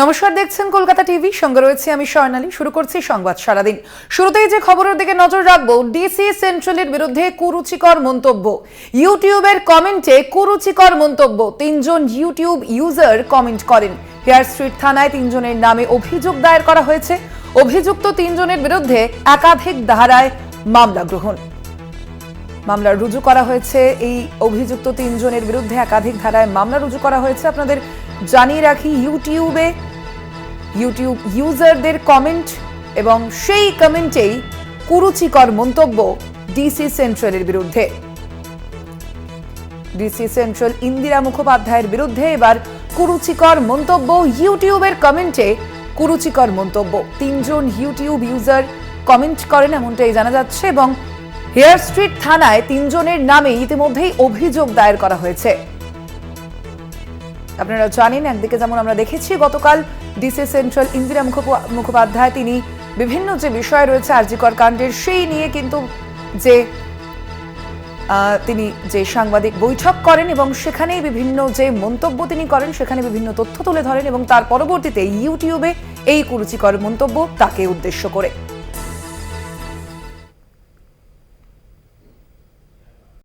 নমস্কার, দেখছেন কলকাতা টিভি। সঙ্গে রয়েছে আমি স্বর্ণালী। শুরু করছি সংবাদ সারাদিন। শুরুতেই যে খবরের দিকে নজর রাখব, ডিসি সেন্ট্রালের বিরুদ্ধে কুরুচিকর মন্তব্য। ইউটিউবের কমেন্টে কুরুচিকর মন্তব্য। তিনজন ইউটিউব ইউজার কমেন্ট করেন। হেয়ার স্ট্রিট থানায় তিনজনের নামে অভিযোগ দায়ের করা হয়েছে। অভিযুক্ত তিনজনের বিরুদ্ধে একাধিক ধারায় মামলা গ্রহণ। মামলা রুজু করা হয়েছে। এই অভিযুক্ত তিনজনের বিরুদ্ধে একাধিক ধারায় মামলা রুজু করা হয়েছে। আপনাদের জানিয়ে রাখি, ইউটিউবে ইউটিউব ইউজারদের কমেন্ট এবং সেই কমেন্টেই কুরুচিকর মন্তব্য ডিসি সেন্ট্রালের বিরুদ্ধে। ডিসি সেন্ট্রাল ইন্দিরা মুখোপাধ্যায়ের বিরুদ্ধে এবার কুরুচিকর মন্তব্য ইউটিউবের কমেন্টে কুরুচিকর মন্তব্য। তিনজন ইউটিউব ইউজার কমেন্ট করেন এমনটাই জানা যাচ্ছে এবং হেয়ার স্ট্রিট থানায় তিনজনের নামে ইতিমধ্যেই অভিযোগ দায়ের করা হয়েছে। আপনারা জানেন, একদিকে যেমন আমরা দেখেছি, গতকাল ডিসি সেন্ট্রাল ইন্দিরা মুখোপাধ্যায় তিনি বিভিন্ন যে বিষয় রয়েছে আরজিকর কাণ্ডের, সেই নিয়ে কিন্তু যে তিনি যে সাংবাদিক বৈঠক করেন এবং সেখানেই বিভিন্ন যে মন্তব্য তিনি করেন, সেখানে বিভিন্ন তথ্য তুলে ধরেন এবং তার পরবর্তীতে ইউটিউবে এই কুরুচিকর মন্তব্য তাকে উদ্দেশ্য করে।